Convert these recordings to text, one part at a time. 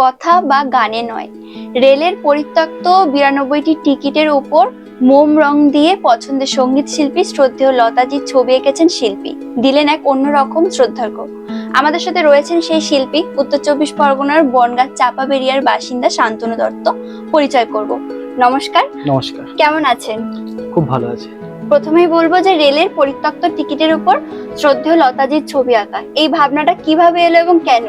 কথা বা গানে নয়। রেলের পরিত্যক্ত বিরানব্বইটি টিকিটের উপর মোম রং দিয়ে পছন্দের সংগীত শিল্পী শ্রদ্ধেয় লতাজির ছবি এঁকেছেন শিল্পী। দিলেন এক অন্যরকম শ্রদ্ধার্ঘ। আমাদের সাথে রয়েছেন সেই শিল্পী উত্তর চব্বিশ পরগনার বনগাঁ চাপাবেরিয়ার বাসিন্দা শান্তনু দত্ত। পরিচয় করব। নমস্কার। নমস্কার। কেমন আছেন? খুব ভালো আছে। প্রথমেই বলব যে রেলের পরিত্যক্ত টিকিটের উপর শ্রদ্ধেয় লতাজির ছবি আঁকা। এই ভাবনাটা কীভাবে এলো এবং কেন?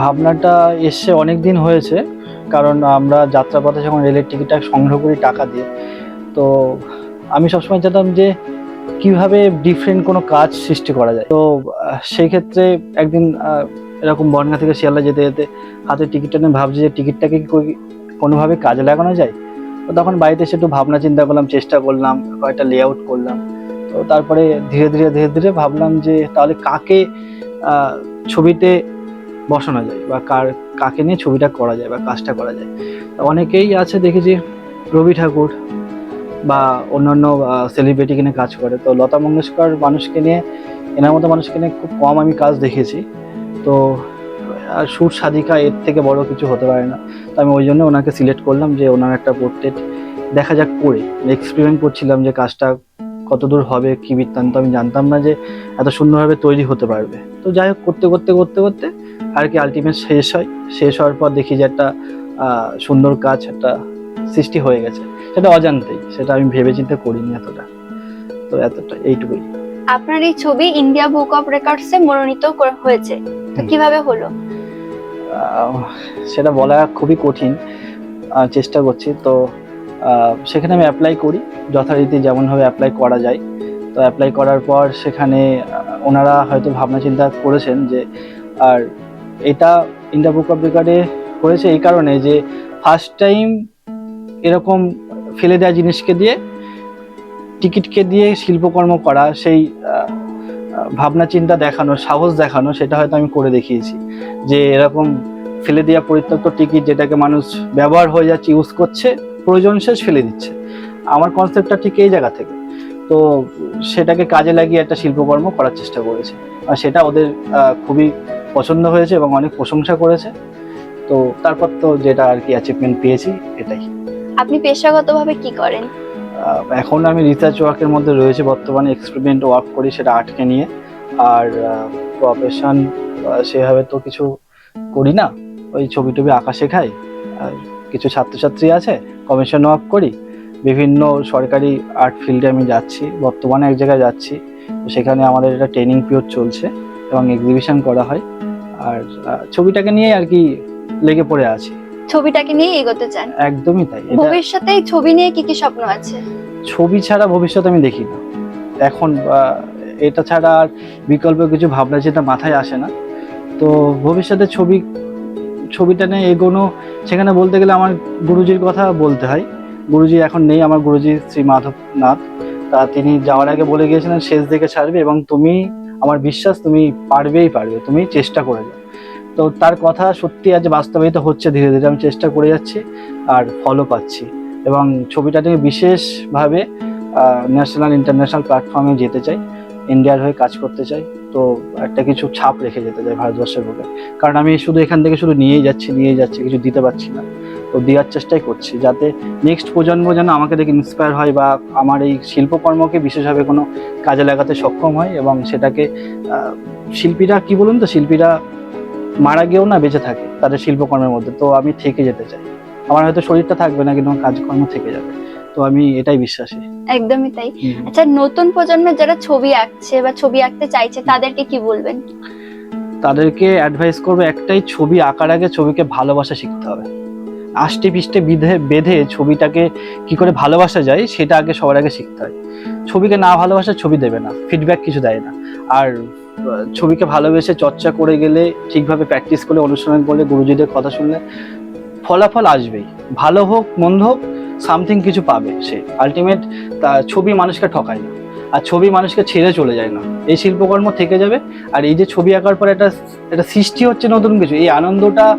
ভাবনাটা এসছে অনেক দিন হয়েছে, কারণ আমরা যাত্রাপথে যখন রেলের টিকিটটা সংগ্রহ করি টাকা দিয়ে, তো আমি সবসময় জানতাম যে কীভাবে ডিফারেন্ট কোনো কাজ সৃষ্টি করা যায়। তো সেই ক্ষেত্রে একদিন এরকম বনগা থেকে শিয়ালদা যেতে যেতে হাতে টিকিটটা নিয়ে ভাবছি যে টিকিটটাকে কি কোনোভাবে কাজে লাগানো যায়? তো তখন বাড়িতে এসে একটু ভাবনা চিন্তা করলাম, চেষ্টা করলাম, কয়েকটা লেআউট করলাম। তো তারপরে ধীরে ধীরে ধীরে ধীরে ভাবলাম যে তাহলে কাকে ছবিতে বসানো যায় বা কার, কাকে নিয়ে ছবিটা করা যায় বা কাজটা করা যায়। অনেকেই আছে দেখেছি রবি ঠাকুর বা অন্যান্য সেলিব্রিটি কিনে কাজ করে। তো লতা মঙ্গেশকর মানুষকে নিয়ে, এনার মতো মানুষকে নিয়ে খুব কম আমি কাজ দেখেছি। তো আর সুর সাধিকা এর থেকে বড় কিছু হতে পারে না। তো আমি ওই জন্য ওনাকে সিলেক্ট করলাম যে ওনার একটা পোর্ট্রেট দেখা যাক করে। এক্সপেরিমেন্ট করছিলাম যে কাজটা কতদূর হবে, কী বৃত্তান্ত আমি জানতাম না যে এত সুন্দরভাবে তৈরি হতে পারবে। তো যাই হোক করতে করতে করতে করতে আর কি আলটিমেট শেষ হয়। শেষ হওয়ার পর দেখি যে একটা সুন্দর কাজ একটা সৃষ্টি হয়ে গেছে। সেটা অজান্তেই সেটা আমি ভেবে চিন্তে করিনি এতটা। তো এতটা এইটুকুই। আপনার এই ছবি ইন্ডিয়া বুক অফ রেকর্ডসে মনোনীত করা হয়েছে। তো কীভাবে হলো? সেটা বলা খুবই কঠিন চেষ্টা করছি। তো সেখানে আমি অ্যাপ্লাই করি। যথারীতি যেমনভাবে অ্যাপ্লাই করা যায়। তো অ্যাপ্লাই করার পর সেখানে ওনারা হয়তো ভাবনা চিন্তা করেছেন যে, আর এটা ইন্ডিয়া বুক অফ রেকর্ডে হয়েছে এই কারণে যে ফার্স্ট টাইম এরকম ফেলে দেওয়া জিনিসকে দিয়ে, টিকিটকে দিয়ে শিল্পকর্ম করা, সেই ভাবনা চিন্তা দেখানো, সাহস দেখানো, সেটা হয়তো আমি করে দেখিয়েছি। যে এরকম ফেলে দেওয়া পরিত্যক্ত টিকিট যেটাকে মানুষ ব্যবহার হয়ে যাচ্ছে ইউজ করছে, প্রয়োজন শেষ ফেলে দিচ্ছে। আমার কনসেপ্টটা ঠিক এই জায়গা থেকে। তো সেটাকে কাজে লাগিয়ে একটা শিল্পকর্ম করার চেষ্টা করেছে। আর সেটা ওদের খুবই পছন্দ হয়েছে এবং অনেক প্রশংসা করেছে। তো তারপর তো যেটা আর কি অ্যাচিভমেন্ট পেয়েছি এটাই। আপনি পেশাগতভাবে কি করেন? এখন আমি রিসার্চ ওয়ার্কের মধ্যে রয়েছে বর্তমানে এক্সপেরিমেন্ট ওয়ার্ক করি সেটা আর্টকে নিয়ে। আর প্রফেশন সেভাবে তো কিছু করি না। ওই ছবি টবি আঁকা শেখাই। আর কিছু ছাত্রছাত্রী আছে কমিশন ওয়ার্ক করি। বিভিন্ন সরকারি আর্ট ফিল্ডে আমি যাচ্ছি বর্তমানে এক জায়গায় যাচ্ছি। তো সেখানে আমাদের একটা ট্রেনিং পিরিয়ড চলছে এবং এক্সিবিশন করা হয়। আর ছবিটাকে নিয়ে আর কি লেগে পড়ে আছি। ছবিটাকে নিয়ে এগোতে চান? একদমই তাই। ভবিষ্যতে ছবি নিয়ে কি কি স্বপ্ন আছে? ছবি ছাড়া ভবিষ্যৎ আমি দেখি না। এখন এটা ছাড়া আর বিকল্প কিছু ভাবনা চিন্তা মাথায় আসে না। তো ভবিষ্যতে ছবি ছবিটা নিয়ে এগোনো সেখানে বলতে গেলে আমার গুরুজির কথা বলতে হয়। গুরুজি এখন নেই, আমার গুরুজি শ্রী মাধবনাথ। তা তিনি যাওয়ার আগে বলে গিয়েছিলেন, শেষ দিকে ছাড়বে এবং তুমি, আমার বিশ্বাস, তুমি পারবেই পারবে, তুমি চেষ্টা করে যাও। তো তার কথা সত্যি আজ বাস্তবায়িত হচ্ছে ধীরে ধীরে, আমি চেষ্টা করে যাচ্ছি আর ফলো পাচ্ছি। এবং ছবিটা নিয়ে বিশেষভাবে ন্যাশনাল, ইন্টারন্যাশনাল প্ল্যাটফর্মে যেতে চাই, ইন্ডিয়ার হয়ে কাজ করতে চাই, তো একটা কিছু ছাপ রেখে যেতে চাই ভারতবর্ষের বুকে। কারণ আমি শুধু এখান থেকে শুধু নিয়েই যাচ্ছি নিয়েই যাচ্ছি, কিছু দিতে পারছি না। তো দেওয়ার চেষ্টাই করছি যাতে নেক্সট প্রজন্ম যেন আমাকে দেখে ইন্সপায়ার হয় বা আমার এই শিল্পকর্মকে বিশেষভাবে কোনো কাজে লাগাতে সক্ষম হয় এবং সেটাকে শিল্পীরা কি বলুন তো শিল্পীরা মারা গিয়েও না বেঁচে থাকে তাদের শিল্পকর্মের মধ্যে তো আমি থেকে যেতে চাই। আমার হয়তো শরীরটা থাকবে না কিন্তু আমার কাজকর্ম থেকে যাবে। তো আমি এটাই বিশ্বাসী। একদমই তাই। আচ্ছা নতুন প্রজন্মের যারা ছবি আঁকছে বা ছবি আঁকতে চাইছে তাদেরকে কি বলবেন? তাদেরকে অ্যাডভাইস করব একটাই ছবি আঁকার আগে ছবিকে ভালোবাসা শিখতে হবে। আষ্টে পিষ্টে বিধে বেঁধে ছবিটাকে কি করে ভালোবাসা যায়, সেটা আগে সবার আগে শিখতে হয়। ছবিকে না ভালোবাসা ছবি দেবে না ফিডব্যাক কিছু দেয় না। আর ছবিকে ভালোবেসে চর্চা করে গেলে, ঠিকভাবে প্র্যাকটিস করলে, অনুশীলন করলে, গুরুজিদের কথা শুনলে, ফলাফল আসবেই। ভালো হোক, মন্দ হোক সামথিং কিছু পাবে সে। আলটিমেট তা ছবি মানুষকে ঠকায় না। আর ছবি মানুষকে ছেড়ে চলে যায় না। এই শিল্পকর্ম থেকে যাবে। আর এই যে ছবি আঁকার পর একটা একটা সৃষ্টি হচ্ছে নতুন কিছু। এই আনন্দটা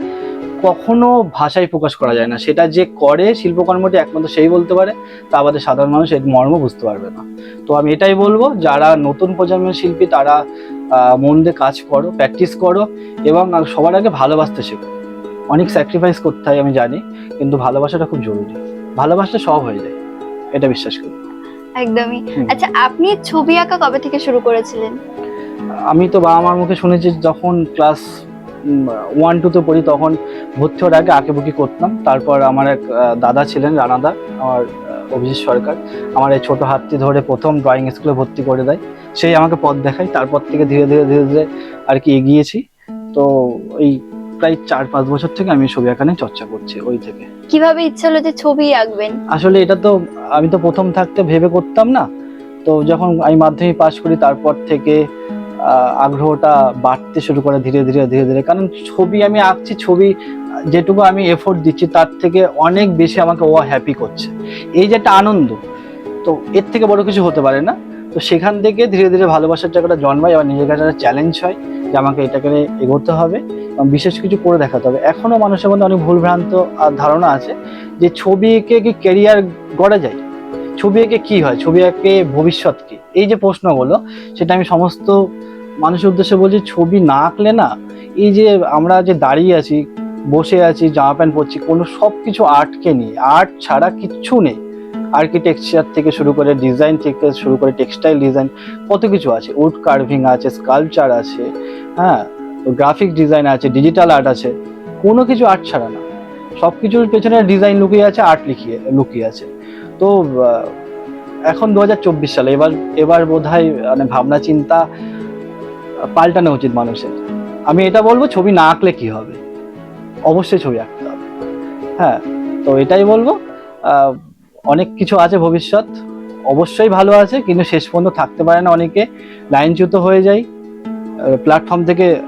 কখনো ভাষায় প্রকাশ করা যায় না। সেটা যে করে শিল্পকর্মটি একমাত্র সেই বলতে পারে তা আমাদের সাধারণ মানুষ এর মর্ম বুঝতে পারবে না। তো আমি এটাই বলব যারা নতুন প্রজন্মের শিল্পী তারা মন দিয়ে কাজ করো প্র্যাকটিস করো এবং সবার আগে ভালোবাসতে শেখো। অনেক স্যাক্রিফাইস করতে হয় আমি জানি কিন্তু ভালোবাসাটা খুব জরুরি। ভালোবাসলে সব হয়ে যায় এটা বিশ্বাস করি। একদমই। আচ্ছা আপনি ছবি আঁকা কবে থেকে শুরু করেছিলেন? আমি তো বাবা মার মুখে শুনেছি যখন ক্লাস ওয়ান টুতে পড়ি তখন ভর্তি হওয়ার আগে আঁকেবুকি করতাম। তারপর আমার এক দাদা ছিলেন রানাদা আমার অভিজিৎ সরকার। আমার এই ছোটো হাতটি ধরে প্রথম ড্রয়িং স্কুলে ভর্তি করে দেয়। সেই আমাকে পথ দেখায়। তারপর থেকে ধীরে ধীরে ধীরে ধীরে আর কি এগিয়েছি। তো এই প্রায় চার পাঁচ বছর থেকে আমি ছবি আঁকা চর্চা করছি ওই থেকে। কীভাবে ইচ্ছা হলো যে ছবি আঁকবেন? আসলে এটা তো আমি তো প্রথম থাকতে ভেবে করতাম না। তো যখন আমি মাধ্যমিক পাশ করি তারপর থেকে আগ্রহটা বাড়তে শুরু করে ধীরে ধীরে ধীরে ধীরে। কারণ ছবি আমি আঁকছি, ছবি যেটুকু আমি এফোর্ট দিচ্ছি, তার থেকে অনেক বেশি আমাকে ও হ্যাপি করছে। এই যে একটা আনন্দ, তো এর থেকে বড় কিছু হতে পারে না। তো সেখান থেকে ধীরে ধীরে ভালোবাসার জায়গাটা জন্মায়, আবার নিজের কাছে একটা চ্যালেঞ্জ হয় যে আমাকে এটাকে এগোতে হবে এবং বিশেষ কিছু করে দেখাতে হবে। এখনও মানুষের মধ্যে অনেক ভুলভ্রান্ত ধারণা আছে যে ছবি এঁকে কি ক্যারিয়ার গড়া যায়? ছবি এঁকে কী হয়? ছবি এঁকে ভবিষ্যৎ কি? এই যে প্রশ্নগুলো, সেটা আমি সমস্ত মানুষের উদ্দেশ্যে বলছি, ছবি না আঁকলে না, এই যে আমরা যে দাঁড়িয়ে আছি, বসে আছি, জামা প্যান্ট পরছি, কোনো সব কিছু আর্টকে নিয়ে আর্ট ছাড়া কিচ্ছু নেই। আর্কিটেকচার থেকে শুরু করে ডিজাইন থেকে শুরু করে টেক্সটাইল ডিজাইন, কত কিছু আছে। উড কার্ভিং আছে স্কাল্পচার আছে হ্যাঁ গ্রাফিক ডিজাইন আছে, ডিজিটাল আর্ট আছে, কোনো কিছু আর্ট ছাড়া না। সব কিছুর পেছনে ডিজাইন লুকিয়ে আছে, আর্ট লিখিয়ে, লুকিয়ে আছে। তো এখন দু হাজার চব্বিশ সালে, এবার এবার বোধ হয় মানে ভাবনা, চিন্তা পাল্টানো উচিত মানুষের। আমি এটা বলব ছবি না আঁকলে কি হবে? অবশ্যই ছবি আঁকতে হবে। হ্যাঁ তো এটাই বলব। অনেক কিছু আছে ভবিষ্যৎ। অবশ্যই ভালো আছে কিন্তু শেষ পর্যন্ত থাকতে পারে না অনেকে। লাইনচ্যুত হয়ে যায় প্ল্যাটফর্ম থেকে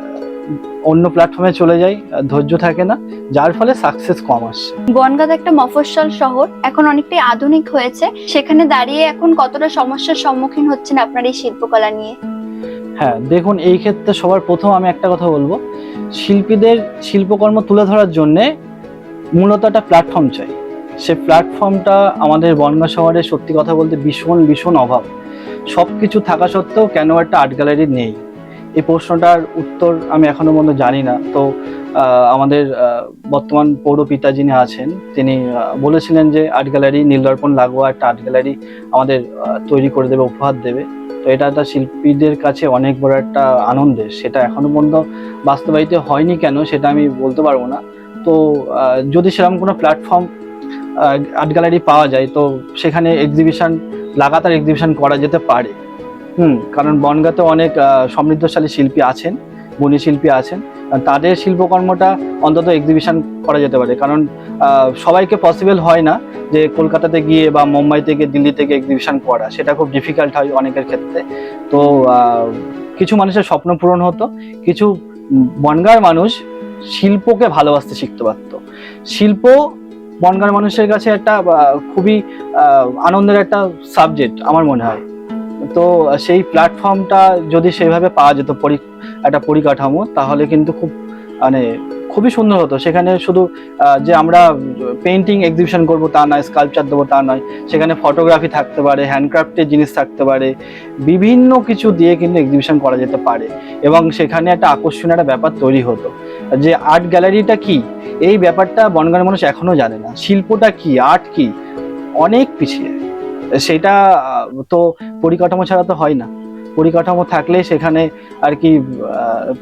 অন্য প্ল্যাটফর্মে চলে আহ, ধৈর্য থাকে না। যার ফলে সাকসেস কম আসছে বনগাঁ একটা মফস্বল শহর। এখন অনেকটাই আধুনিক হয়েছে। সেখানে দাঁড়িয়ে এখন কতটা সমস্যার সম্মুখীন হচ্ছেন আপনার এই শিল্পকলা নিয়ে? হ্যাঁ দেখুন, এই ক্ষেত্রে সবার প্রথম আমি একটা কথা বলব। শিল্পীদের শিল্পকর্ম তুলে ধরার জন্যে মূলত একটা প্ল্যাটফর্ম চাই। সে প্ল্যাটফর্মটা আমাদের বনগাঁ শহরে সত্যি কথা বলতে ভীষণ ভীষণ অভাব। সব কিছু থাকা সত্ত্বেও কেন একটা আর্ট গ্যালারি নেই? এই প্রশ্নটার উত্তর আমি এখনও পর্যন্ত জানি না। তো আমাদের বর্তমান পৌরপিতা যিনি আছেন, তিনি বলেছিলেন যে আর্ট গ্যালারি, নীলদর্পণ লাগোয়া একটা আর্ট গ্যালারি আমাদের তৈরি করে দেবে, উপহার দেবে। তো এটা একটা শিল্পীদের কাছে অনেক বড় একটা আনন্দের। সেটা এখনও পর্যন্ত বাস্তবায়িত হয়নি কেন সেটা আমি বলতে পারব না। তো যদি সেরকম কোনো প্ল্যাটফর্ম আর্ট গ্যালারি পাওয়া যায়, তো সেখানে এক্সিবিশন লাগাতার এক্সিবিশন করা যেতে পারে। হুম, কারণ বনগাঁতে অনেক সমৃদ্ধশালী শিল্পী আছেন গুণী শিল্পী আছেন। তাদের শিল্পকর্মটা অন্তত এক্সিবিশন করা যেতে পারে। কারণ সবাইকে পসিবল হয় না যে কলকাতাতে গিয়ে বা মুম্বাই থেকে দিল্লি থেকে এক্সিবিশন করা। সেটা খুব ডিফিকাল্ট হয় অনেকের ক্ষেত্রে। তো কিছু মানুষের স্বপ্ন পূরণ হতো, কিছু বনগাঁর মানুষ শিল্পকে ভালোবাসতে শিখতে পারত। শিল্প বনগাঁর মানুষের কাছে একটা খুবই আনন্দের একটা সাবজেক্ট আমার মনে হয়। তো সেই প্ল্যাটফর্মটা যদি সেইভাবে পাওয়া যেত পরি একটা পরিকাঠামো, তাহলে কিন্তু খুব মানে খুবই সুন্দর হতো। সেখানে শুধু যে আমরা পেন্টিং এক্সিবিশন করব তা নয় স্কাল্পচার দেবো তা নয়, সেখানে ফটোগ্রাফি থাকতে পারে হ্যান্ডক্রাফটের জিনিস থাকতে পারে, বিভিন্ন কিছু দিয়ে কিন্তু এক্সিবিশন করা যেতে পারে। এবং সেখানে একটা আকর্ষণীয় একটা ব্যাপার তৈরি হতো, যে আর্ট গ্যালারিটা কি? এই ব্যাপারটা বনগাঁর মানুষ এখনও জানে না। শিল্পটা কি? আর্ট কি? অনেক পিছিয়ে। সেটা, তো পরিকাঠামো ছাড়া তো হয় না। পরিকাঠামো থাকলে সেখানে আর কি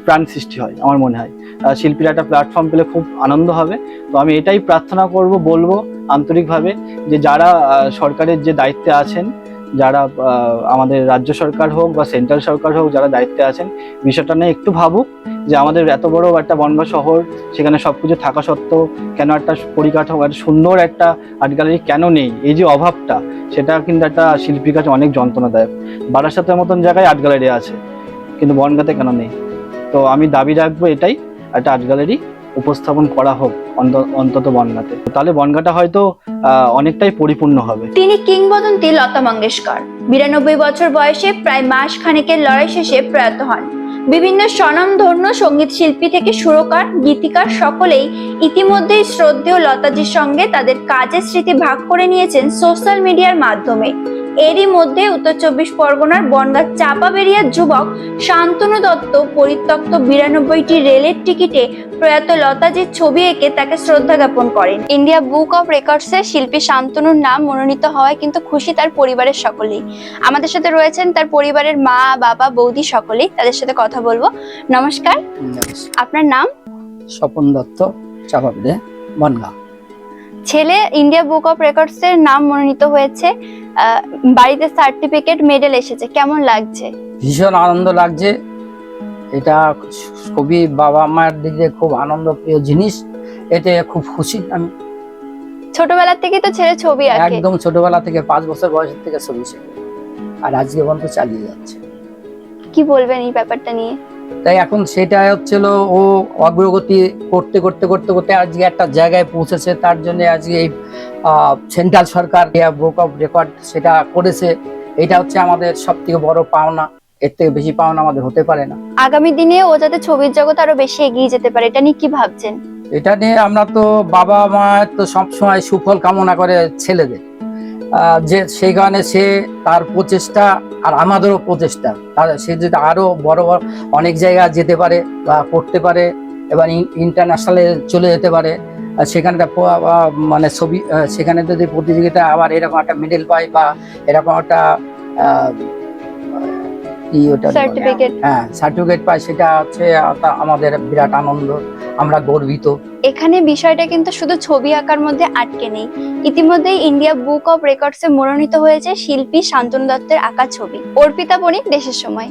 প্রাণ সৃষ্টি হয়, আমার মনে হয়। শিল্পীরা একটা প্ল্যাটফর্ম পেলে খুব আনন্দ হবে। তো আমি এটাই প্রার্থনা করব, বলব আন্তরিকভাবে যে যারা সরকারের যে দায়িত্বে আছেন, যারা আমাদের রাজ্য সরকার হোক বা সেন্ট্রাল সরকার হোক, যারা দায়িত্বে আছেন, বিষয়টা নিয়ে একটু ভাবুক। যে আমাদের এত বড় একটা বনগাঁ শহর, সেখানে সব কিছু থাকা সত্ত্বেও কেন একটা পরিকাঠামো একটা সুন্দর একটা আর্ট গ্যালারি কেন নেই? এই যে অভাবটা, সেটা কিন্তু একটা শিল্পীর কাছে অনেক যন্ত্রণাদায়ক। বারাসাতের মতন জায়গায় আর্ট গ্যালারি আছে, কিন্তু বনগাঁতে কেন নেই? তো আমি দাবি রাখব এটাই, একটা আর্ট গ্যালারি উপস্থাপন করা হোক অন্ত- অন্তত বনগাঁতে। তাহলে বনগাঁটা হয়তো অনেকটাই পরিপূর্ণ হবে। তিনি কিংবদন্তি লতা মঙ্গেশকর। বিরানব্বই বছর বয়সে প্রায় মাস খানেকের লড়াই শেষে প্রয়াত হন। বিভিন্ন স্বনামধন্য সংগীত শিল্পী থেকে সুরকার, গীতিকার সকলেই ইতিমধ্যেই শ্রদ্ধেয় লতাজির সঙ্গে তাদের কাজের স্মৃতি ভাগ করে নিয়েছেন সোশ্যাল মিডিয়ার মাধ্যমে। এরই মধ্যে উত্তর চব্বিশ পরগনার বনগাঁ চাপাবেরিয়ার যুবক শান্তনু দত্ত পরিত্যক্ত বিরানব্বইটি রেলের টিকিটে প্রয়াত লতাজির ছবি এঁকে তাকে শ্রদ্ধা জ্ঞাপন করেন। ইন্ডিয়া বুক অফ রেকর্ডসে শিল্পী শান্তনুর নাম মনোনীত হওয়ায় কিন্তু খুশি তার পরিবারের সকলেই। আমাদের সাথে রয়েছেন তার পরিবারের মা বাবা বৌদি সকলেই। তাদের সাথে কথা বলব। নমস্কার। আপনার নাম? স্বপন দত্ত চাপাপড়ে বনগাঁ। ছেলে ইন্ডিয়া বুক অফ রেকর্ডস এর নাম মনোনীত হয়েছে বাড়িতে সার্টিফিকেট মেডেল এসেছে। কেমন লাগছে? ভীষণ আনন্দ লাগছে। এটা খুবই বাবা মায়ের দিক খুব আনন্দ প্রিয় জিনিস। এতে খুব খুশি আমি। ছোটবেলা থেকেই তো ছেলে ছবি আঁকে। একদম ছোটবেলা থেকে পাঁচ বছর বয়স থেকে ছবি শিখে আর আজকে পর্যন্ত চালিয়ে যাচ্ছে। কি বলবেন এই ব্যাপারটা নিয়ে? তাই এখন সেটা হচ্ছিল ও অগ্রগতি করতে করতে করতে করতে আজকে একটা জায়গায় পৌঁছেছে। তার জন্য আজকে এই সেন্ট্রাল সরকার বুক অফ রেকর্ড সেটা করেছে এটা হচ্ছে আমাদের সব থেকে বড় পাওনা। এর থেকে বেশি পাওনা আমাদের হতে পারে না। আগামী দিনে ও যাতে ছবির জগৎ আরও বেশি এগিয়ে যেতে পারে এটা নিয়ে কি ভাবছেন? এটা নিয়ে আমরা তো বাবা মা তো সবসময় সুফল কামনা করে ছেলেদের। যে সেই কারণে সে তার প্রচেষ্টা আর আমাদেরও প্রচেষ্টা। তার সে যদি আরও বড় বড় অনেক জায়গা যেতে পারে বা করতে পারে এবার ইন্টারন্যাশনালে চলে যেতে পারে সেখানে মানে ছবি সেখানে যদি প্রতিযোগিতা আবার এরকম একটা মেডেল পায় বা এরকম একটা হ্যাঁ সার্টিফিকেট পায় সেটা হচ্ছে আমাদের বিরাট আনন্দ। আমরা গর্বিত। এখানে বিষয়টা কিন্তু শুধু ছবি আঁকার মধ্যে আটকে নেই। ইতিমধ্যে ইন্ডিয়া বুক অফ রেকর্ডস মনোনীত হয়েছে শিল্পী শান্তনু দত্তের আঁকা ছবি। অর্পিতা বণিক, দেশের সময়।